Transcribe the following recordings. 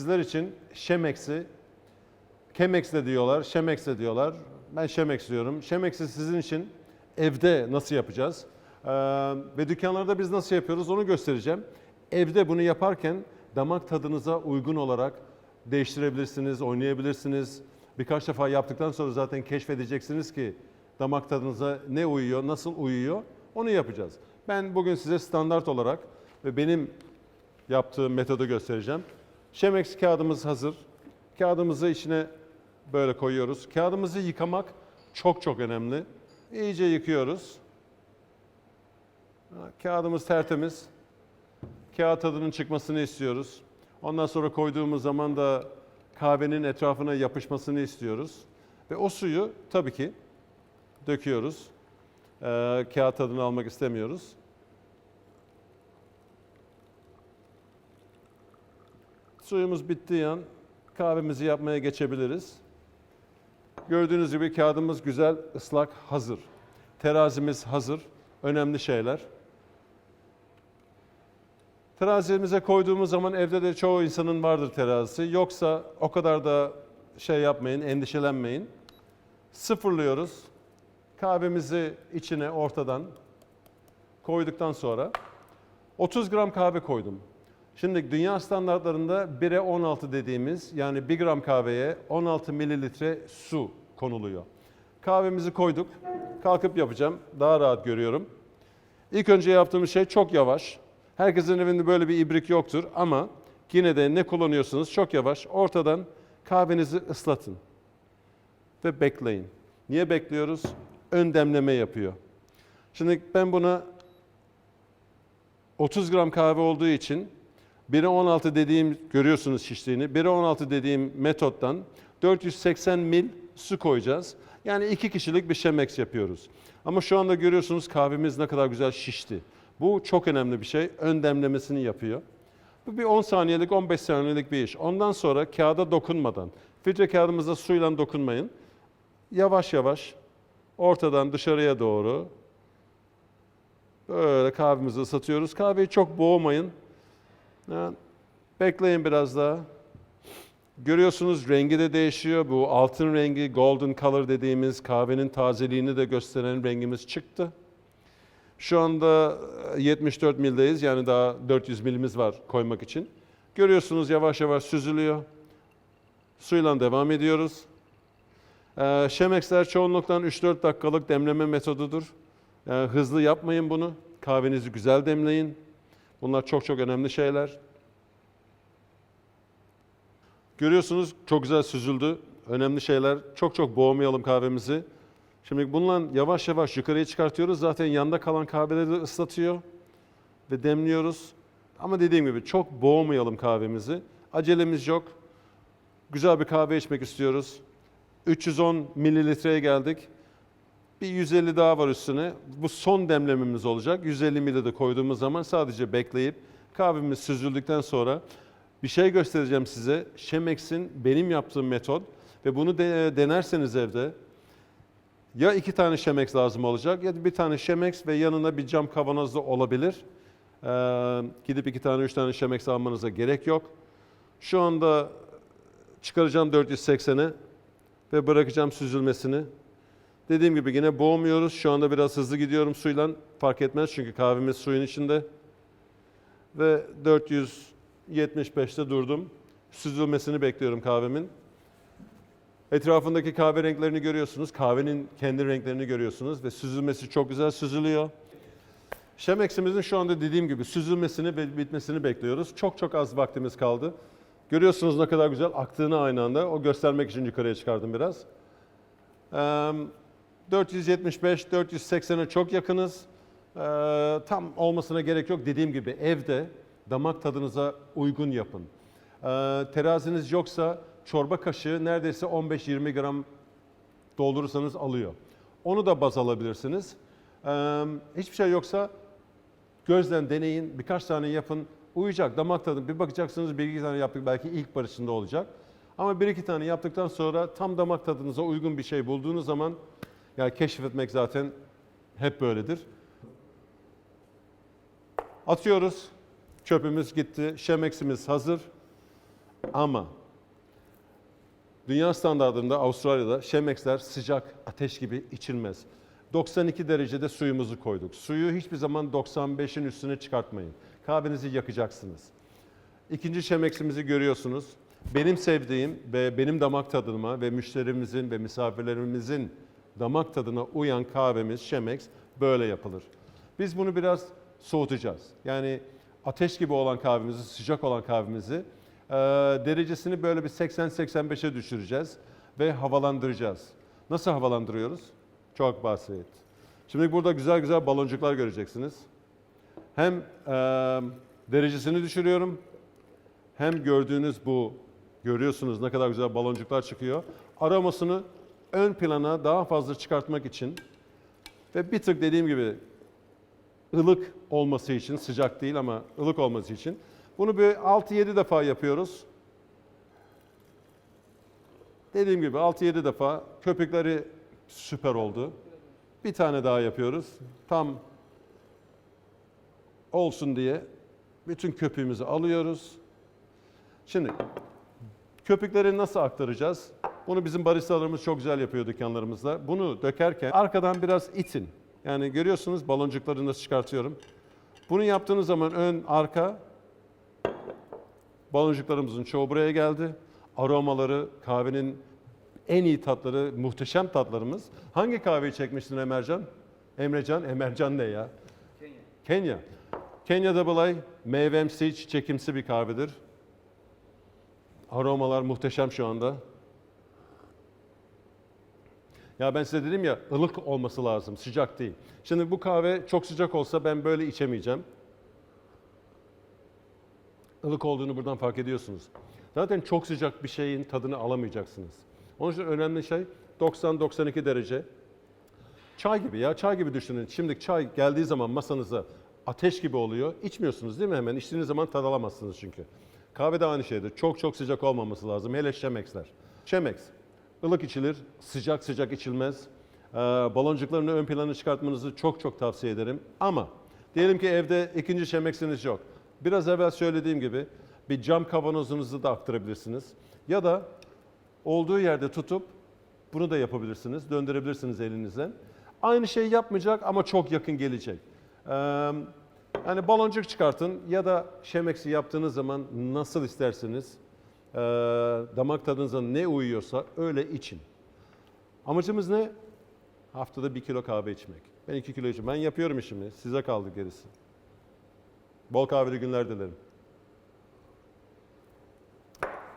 Sizler için Şemex'i, Chemex de diyorlar, Şemex de diyorlar. Ben Şemex diyorum. Şemex'i sizin için evde nasıl yapacağız? Ee, ve dükkanlarda biz nasıl yapıyoruz onu göstereceğim. Evde bunu yaparken damak tadınıza uygun olarak değiştirebilirsiniz, oynayabilirsiniz. Birkaç defa yaptıktan sonra zaten keşfedeceksiniz ki damak tadınıza ne uyuyor, nasıl uyuyor onu yapacağız. Ben bugün size standart olarak ve benim yaptığım metodu göstereceğim. Chemex kağıdımız hazır. Kağıdımızı içine böyle koyuyoruz. Kağıdımızı yıkamak çok çok önemli. İyice yıkıyoruz. Kağıdımız tertemiz. Kağıt tadının çıkmasını istiyoruz. Ondan sonra koyduğumuz zaman da kahvenin etrafına yapışmasını istiyoruz. Ve o suyu tabii ki döküyoruz. Ee, kağıt tadını almak istemiyoruz. Suyumuz bittiği an kahvemizi yapmaya geçebiliriz. Gördüğünüz gibi kağıdımız güzel, ıslak, hazır. Terazimiz hazır. Önemli şeyler. Terazimize koyduğumuz zaman evde de çoğu insanın vardır terazisi. Yoksa o kadar da şey yapmayın, endişelenmeyin. Sıfırlıyoruz. Kahvemizi içine ortadan koyduktan sonra 30 gram kahve koydum. Şimdi dünya standartlarında 1'e 16 dediğimiz yani 1 gram kahveye 16 mililitre su konuluyor. Kahvemizi koyduk. Kalkıp yapacağım. Daha rahat görüyorum. İlk önce yaptığımız şey çok yavaş. Herkesin evinde böyle bir ibrik yoktur ama yine de ne kullanıyorsunuz çok yavaş. Ortadan kahvenizi ıslatın ve bekleyin. Niye bekliyoruz? Ön demleme yapıyor. Şimdi ben buna 30 gram kahve olduğu için 1'e 16 dediğim görüyorsunuz şiştiğini. 1'e 16 dediğim metottan 480 mil su koyacağız. Yani iki kişilik bir Chemex yapıyoruz. Ama şu anda görüyorsunuz kahvemiz ne kadar güzel şişti. Bu çok önemli bir şey. Ön demlemesini yapıyor. Bu bir 10 saniyelik, 15 saniyelik bir iş. Ondan sonra kağıda dokunmadan, filtre kağıdımıza suyla dokunmayın. Yavaş yavaş ortadan dışarıya doğru böyle kahvemizi ısıtıyoruz. Kahveyi çok boğmayın. Bekleyin biraz daha. Görüyorsunuz rengi de değişiyor. Bu altın rengi, golden color dediğimiz kahvenin tazeliğini de gösteren rengimiz çıktı. Şu anda e, 74 mildeyiz. Yani daha 400 milimiz var koymak için. Görüyorsunuz yavaş yavaş süzülüyor. Suyla devam ediyoruz. Ee, Şemexler çoğunlukla 3-4 dakikalık demleme metodudur. Ee, hızlı yapmayın bunu. Kahvenizi güzel demleyin. Bunlar çok çok önemli şeyler. Görüyorsunuz çok güzel süzüldü. Önemli şeyler. Çok çok boğmayalım kahvemizi. Şimdi bununla yavaş yavaş yukarıya çıkartıyoruz. Zaten yanda kalan kahveleri de ıslatıyor ve demliyoruz. Ama dediğim gibi çok boğmayalım kahvemizi. Acelemiz yok. Güzel bir kahve içmek istiyoruz. 310 mililitreye geldik. Bir 150 daha var üstüne. Bu son demlememiz olacak. 150 ml de koyduğumuz zaman sadece bekleyip kahvemiz süzüldükten sonra bir şey göstereceğim size. Chemex'in benim yaptığım metot ve bunu de, denerseniz evde ya iki tane Chemex lazım olacak ya da bir tane Chemex ve yanına bir cam kavanoz da olabilir. Ee, gidip iki tane, üç tane Chemex almanıza gerek yok. Şu anda çıkaracağım 480'e ve bırakacağım süzülmesini. Dediğim gibi yine boğmuyoruz. Şu anda biraz hızlı gidiyorum suyla. Fark etmez çünkü kahvemiz suyun içinde. Ve 475'te durdum. Süzülmesini bekliyorum kahvemin. Etrafındaki kahve renklerini görüyorsunuz. Kahvenin kendi renklerini görüyorsunuz ve süzülmesi çok güzel süzülüyor. Şemex'imizin şu anda dediğim gibi süzülmesini ve bitmesini bekliyoruz. Çok çok az vaktimiz kaldı. Görüyorsunuz ne kadar güzel aktığını aynı anda. O göstermek için yukarıya çıkardım biraz. Eee, 475-480'e çok yakınız. Eee, tam olmasına gerek yok. Dediğim gibi evde damak tadınıza uygun yapın. Eee, teraziniz yoksa çorba kaşığı neredeyse 15-20 gram doldurursanız alıyor. Onu da baz alabilirsiniz. Eee, hiçbir şey yoksa gözden deneyin, birkaç tane yapın. Uyacak, damak tadı. Bir bakacaksınız bir iki tane yaptık belki ilk barışında olacak. Ama bir iki tane yaptıktan sonra tam damak tadınıza uygun bir şey bulduğunuz zaman yani keşfetmek zaten hep böyledir. Atıyoruz. Çöpümüz gitti. Şemeximiz hazır. Ama dünya standartında Avustralya'da Chemex'ler sıcak ateş gibi içilmez. 92 derecede suyumuzu koyduk. Suyu hiçbir zaman 95'in üstüne çıkartmayın. Kahvenizi yakacaksınız. İkinci Chemex'imizi görüyorsunuz. Benim sevdiğim ve benim damak tadıma ve müşterimizin ve misafirlerimizin damak tadına uyan kahvemiz Chemex böyle yapılır. Biz bunu biraz soğutacağız. Yani ateş gibi olan kahvemizi, sıcak olan kahvemizi e, derecesini böyle bir 80-85'e düşüreceğiz ve havalandıracağız. Nasıl havalandırıyoruz? Çok basit. Şimdi burada güzel güzel baloncuklar göreceksiniz. Hem e, derecesini düşürüyorum hem gördüğünüz bu görüyorsunuz ne kadar güzel baloncuklar çıkıyor. Aromasını ön plana daha fazla çıkartmak için ve bir tık dediğim gibi ılık olması için sıcak değil ama ılık olması için bunu bir 6-7 defa yapıyoruz. Dediğim gibi 6-7 defa köpükleri süper oldu. Bir tane daha yapıyoruz. Tam olsun diye bütün köpüğümüzü alıyoruz. Şimdi köpükleri nasıl aktaracağız? Bunu bizim baristalarımız çok güzel yapıyor dükkanlarımızda. Bunu dökerken arkadan biraz itin. Yani görüyorsunuz baloncukları nasıl çıkartıyorum. Bunu yaptığınız zaman ön, arka baloncuklarımızın çoğu buraya geldi. Aromaları, kahvenin en iyi tatları, muhteşem tatlarımız. Hangi kahveyi çekmiştin Emercan? Emrecan, Emercan ne ya? Kenya. Kenya. Kenya Double A, meyvemsi, çiçekimsi bir kahvedir. Aromalar muhteşem şu anda. Ya ben size dedim ya ılık olması lazım, sıcak değil. Şimdi bu kahve çok sıcak olsa ben böyle içemeyeceğim. Ilık olduğunu buradan fark ediyorsunuz. Zaten çok sıcak bir şeyin tadını alamayacaksınız. Onun için önemli şey 90-92 derece. Çay gibi ya, çay gibi düşünün. Şimdi çay geldiği zaman masanıza ateş gibi oluyor. İçmiyorsunuz değil mi hemen? İçtiğiniz zaman tad alamazsınız çünkü. Kahve de aynı şeydir. Çok çok sıcak olmaması lazım. Hele Chemex'ler. Chemex, ılık içilir, sıcak sıcak içilmez. Ee, baloncuklarını ön plana çıkartmanızı çok çok tavsiye ederim. Ama diyelim ki evde ikinci Chemex'iniz yok. Biraz evvel söylediğim gibi bir cam kavanozunuzu da aktarabilirsiniz. Ya da olduğu yerde tutup bunu da yapabilirsiniz. Döndürebilirsiniz elinizden. Aynı şeyi yapmayacak ama çok yakın gelecek. Ee, yani baloncuk çıkartın ya da şemeksi yaptığınız zaman nasıl isterseniz ee, damak tadınıza ne uyuyorsa öyle için. Amacımız ne? Haftada bir kilo kahve içmek. Ben iki kilo içiyorum. Ben yapıyorum işimi. Size kaldı gerisi. Bol kahveli günler dilerim.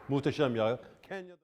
Muhteşem ya. Kenya'da